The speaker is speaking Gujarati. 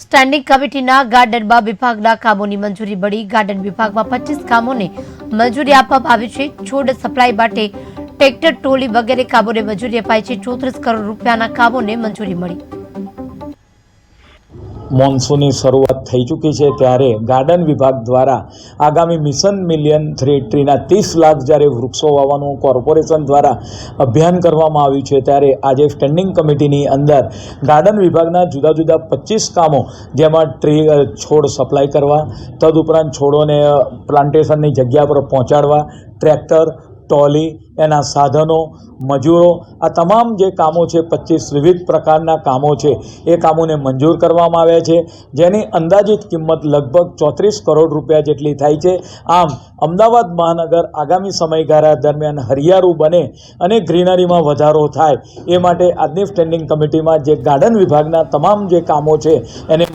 સ્ટેન્ડિંગ કમિટીના ગાર્ડનમાં વિભાગના કામોની મંજૂરી મળી. ગાર્ડન વિભાગમાં પચીસ કામોને મંજૂરી આપવામાં આવી છે. છોડ સપ્લાય માટે ટ્રેક્ટર ટ્રોલી વગેરે કામોને મંજૂરી અપાઈ છે. ચોત્રીસ કરોડ રૂપિયાના કામોને મંજૂરી મળી. મોન્સૂનની શરૂઆત થઈ ચૂકી છે ત્યારે ગાર્ડન વિભાગ દ્વારા આગામી મિશન મિલિયન થ્રી ટ્રીના ત્રીસ લાખ જ્યારે વૃક્ષો વાવવાનું કોર્પોરેશન દ્વારા અભિયાન કરવામાં આવ્યું છે ત્યારે આજે સ્ટેન્ડિંગ કમિટીની અંદર ગાર્ડન વિભાગના જુદા જુદા પચીસ કામો જેમાં ટ્રી છોડ સપ્લાય કરવા, તદુપરાંત છોડોને પ્લાન્ટેશનની જગ્યા પર પહોંચાડવા, ટ્રેક્ટર ટ્રોલી એના સાધનો, મજૂરો, આ તમામ જે કામો છે, પચીસ વિવિધ પ્રકારના કામો છે, એ કામોને મંજૂર કરવામાં આવ્યા છે. જેની અંદાજિત કિંમત લગભગ ચોત્રીસ કરોડ રૂપિયા જેટલી થાય છે. આમ, અમદાવાદ મહાનગર આગામી સમયગાળા દરમિયાન હરિયાળું બને અને ગ્રીનરીમાં વધારો થાય, એ માટે આજની સ્ટેન્ડિંગ કમિટીમાં જે ગાર્ડન વિભાગના તમામ જે કામો છે, એને